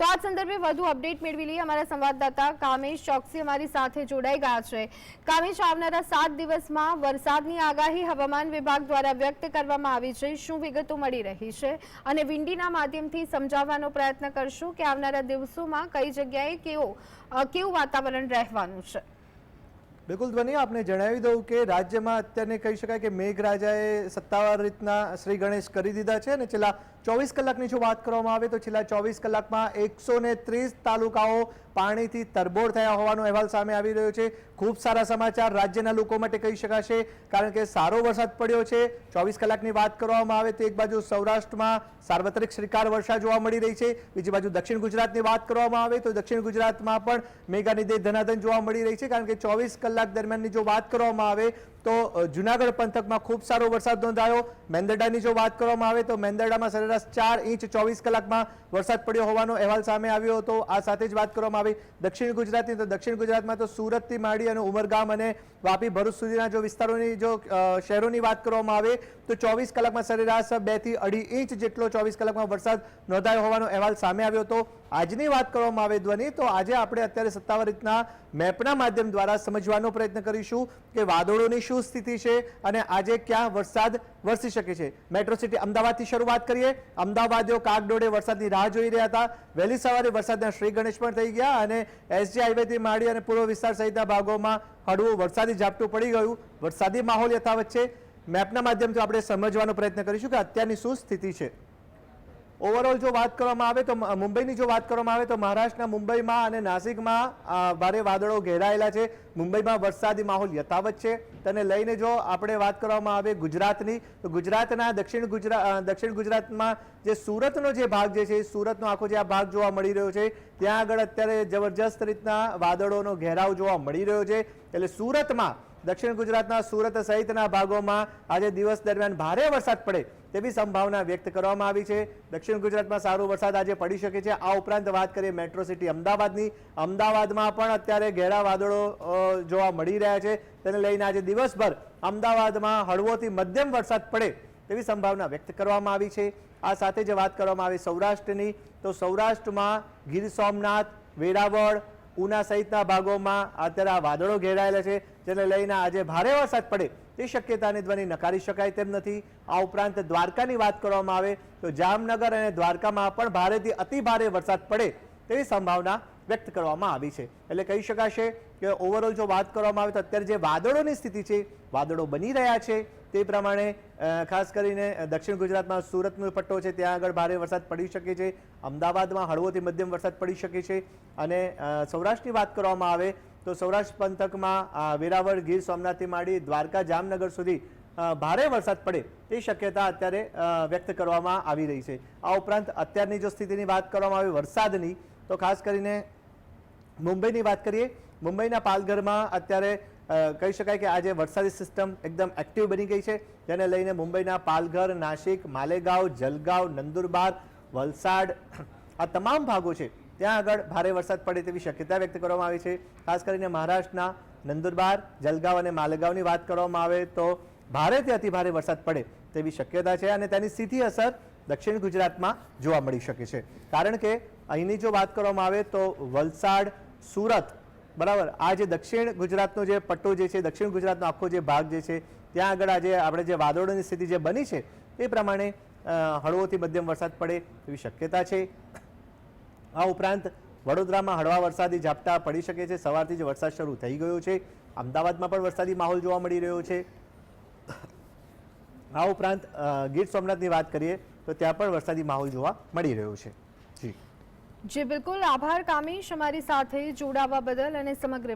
તો આ સંદર્ભે વધુ અપડેટ મેળવી લઈએ. અમારા સંવાદદાતા કામેશ ચોકસી અમારી સાથે જોડાઈ ગયા છે. કામેશ, આવનારા સાત દિવસમાં વરસાદની આગાહી હવામાન વિભાગ દ્વારા વ્યક્ત કરવામાં આવી છે. શું વિગતો મળી રહી છે? અને વિંડીના માધ્યમથી સમજાવવાનો પ્રયત્ન કરશું કે આવનારા દિવસોમાં કઈ જગ્યાએ કેવો કેવું વાતાવરણ રહેવાનું છે? બિલકુલ ધ્વની, આપને જણાવી દઉં કે રાજ્યમાં અત્યારે કહી શકાય કે મેઘરાજાએ સત્તાવાર રીતના શ્રી ગણેશ કરી દીધા છે અને છેલ્લા ચોવીસ કલાકની જો વાત કરવામાં આવે તો છેલ્લા ચોવીસ કલાકમાં એકસો ત્રીસ તાલુકાઓ પાણીથી તરબોળ થયા હોવાનો અહેવાલ સામે આવી રહ્યો છે. ખૂબ સારા સમાચાર રાજ્યના લોકો માટે કહી શકાશે, કારણ કે સારો વરસાદ પડ્યો છે. ચોવીસ કલાકની વાત કરવામાં આવે તો એક બાજુ સૌરાષ્ટ્રમાં સાર્વત્રિક શ્રીકાર વર્ષા જોવા મળી રહી છે. બીજી બાજુ દક્ષિણ ગુજરાતની વાત કરવામાં આવે તો દક્ષિણ ગુજરાતમાં પણ મેઘાનિદે ધનાધન જોવા મળી રહી છે, કારણ કે ચોવીસ કલાક દરમિયાનની જો વાત કરવામાં આવે તો જુનાગઢ પંથકમાં ખૂબ સારો વરસાદ નોંધાયો. મેંદરડાની જો વાત કરવામાં આવે તો મેંદરડામાં સરેરાશ ચાર ઇંચ ચોવીસ કલાકમાં વરસાદ પડ્યો હોવાનો અહેવાલ સામે આવ્યો હતો. આ સાથે જ વાત કરવામાં આવી દક્ષિણ ગુજરાતની. તો દક્ષિણ ગુજરાતમાં તો સુરતથી માંડી અને ઉમરગામ અને વાપી ભરૂચ સુધીના જો વિસ્તારોની જો શહેરોની વાત કરવામાં આવે તો ચોવીસ કલાકમાં સરેરાશ બેથી અઢી ઇંચ જેટલો ચોવીસ કલાકમાં વરસાદ નોંધાયો હોવાનો અહેવાલ સામે આવ્યો હતો. આજની વાત કરવામાં આવે ધ્વનિ, તો આજે આપણે અત્યારે સત્તાવાર રીતના મેપના માધ્યમ દ્વારા સમજવાનો પ્રયત્ન કરીશું કે વાદળોની શું સ્થિતિ છે અને આજે ક્યાં વરસાદ વરસી શકે છે. મેટ્રો સિટી અમદાવાદથી શરૂઆત કરીએ. અમદાવાદીઓ કાગડોળે વરસાદની રાહ જોઈ રહ્યા હતા. વહેલી સવારે વરસાદના શ્રી ગણેશ પણ થઈ ગયા અને એસજી હાઈવેથી માંડી અને પૂર્વ વિસ્તાર સહિતના ભાગોમાં હળવું વરસાદી ઝાપટું પડી ગયું. વરસાદી માહોલ યથાવત છે. મેપના માધ્યમથી આપણે સમજવાનો પ્રયત્ન કરીશું કે અત્યારની શું સ્થિતિ છે. ઓવરઓલ જો વાત કરવામાં આવે તો મુંબઈની જો વાત કરવામાં આવે તો મહારાષ્ટ્રના મુંબઈમાં અને નાસિકમાં ભારે વાદળો ઘેરાયેલા છે. મુંબઈમાં વરસાદી માહોલ યથાવત છે. તેને લઈને જો આપણે વાત કરવામાં આવે ગુજરાતની, તો ગુજરાતના દક્ષિણ ગુજરાત દક્ષિણ ગુજરાતમાં જે સુરતનો જે ભાગ જે છે સુરતનો આખો જે આ ભાગ જોવા મળી રહ્યો છે, ત્યાં આગળ અત્યારે જબરજસ્ત રીતના વાદળોનો ઘેરાવ જોવા મળી રહ્યો છે. એટલે સુરતમાં દક્ષિણ ગુજરાતના સુરત સહિતના ભાગોમાં આજે દિવસ દરમિયાન ભારે વરસાદ પડે તેવી સંભાવના વ્યક્ત કરવામાં આવી છે. દક્ષિણ ગુજરાતમાં સારો વરસાદ આજે પડી શકે છે. આ ઉપરાંત વાત કરીએ મેટ્રો સિટી અમદાવાદની. અમદાવાદમાં પણ અત્યારે ઘેરા વાદળો જોવા મળી રહ્યા છે. તેને લઈને આજે દિવસભર અમદાવાદમાં હળવોથી મધ્યમ વરસાદ પડે તેવી સંભાવના વ્યક્ત કરવામાં આવી છે. આ સાથે જે વાત કરવામાં આવી સૌરાષ્ટ્રની, તો સૌરાષ્ટ્રમાં ગીર સોમનાથ, વેરાવળ ઉના સહિતના ભાગોમાં અત્યારે આ વાદળો ઘેરાયેલા છે, જેને લઈને આજે ભારે વરસાદ પડે તે શક્યતાને ધ્વનિ નકારી શકાય તેમ નથી. આ ઉપરાંત દ્વારકાની વાત કરવામાં આવે તો જામનગર અને દ્વારકામાં પણ ભારેથી અતિ ભારે વરસાદ પડે તેવી સંભાવના વ્યક્ત કરવામાં આવી છે. એટલે કહી શકાશે કે ઓવરઓલ જો વાત કરવામાં આવે તો અત્યારે જે વાદળોની સ્થિતિ છે, વાદળો બની રહ્યા છે, તે પ્રમાણે ખાસ કરીને દક્ષિણ ગુજરાતમાં સુરતનો પટ્ટો છે, ત્યાં આગળ ભારે વરસાદ પડી શકે છે, અમદાવાદમાં હળવોથી મધ્યમ વરસાદ પડી શકે છે અને સૌરાષ્ટ્રની વાત કરવામાં આવે તો સૌરાષ્ટ્ર પંથકમાં વેરાવળ, ગીર સોમનાથથી માંડી દ્વારકા, જામનગર સુધી ભારે વરસાદ પડે તે શક્યતા અત્યારે વ્યક્ત કરવામાં આવી રહી છે. આ ઉપરાંત અત્યારની જો સ્થિતિની વાત કરવામાં આવે વરસાદની, તો ખાસ કરીને મુંબઈની વાત કરીએ, મુંબઈના પાલઘરમાં અત્યારે કહી શકાય કે આજે વરસાદી સિસ્ટમ એકદમ એક્ટિવ બની ગઈ છે. જેને લઈને મુંબઈના પાલઘર, નાસિક, માલેગાંવ, જલગાંવ, નંદુરબાર, વલસાડ, આ તમામ ભાગો છે, ત્યાં આગળ ભારે વરસાદ પડે તેવી શક્યતા વ્યક્ત કરવામાં આવી છે. ખાસ કરીને મહારાષ્ટ્રના નંદુરબાર, જલગાંવ અને માલેગાંવની વાત કરવામાં આવે તો ભારેથી અતિભારે વરસાદ પડે તેવી શક્યતા છે અને તેની સીધી અસર દક્ષિણ ગુજરાતમાં જોવા મળી શકે છે. કારણ કે અહીંની જો વાત કરવામાં આવે તો વલસાડ સુરત, બરાબર? આ જે દક્ષિણ ગુજરાતનો જે પટ્ટો જે છે, દક્ષિણ ગુજરાતનો આખો જે ભાગ જે છે, ત્યાં આગળ આજે આપણે જે વાદળોની સ્થિતિ જે બની છે તે પ્રમાણે હળવોથી મધ્યમ વરસાદ પડે એવી શક્યતા છે. આ ઉપરાંત વડોદરામાં હળવા વરસાદી ઝાપટા પડી શકે છે. સવારથી જ વરસાદ શરૂ થઈ ગયો છે. અમદાવાદમાં પણ વરસાદી માહોલ જોવા મળી રહ્યો છે. આ ઉપરાંત ગીર સોમનાથની વાત કરીએ તો ત્યાં પણ વરસાદી માહોલ જોવા મળી રહ્યો છે. જી. જી બિલકુલ આભાર કામેશ અમારી સાથે જોડાવા બદલ અને સમગ્ર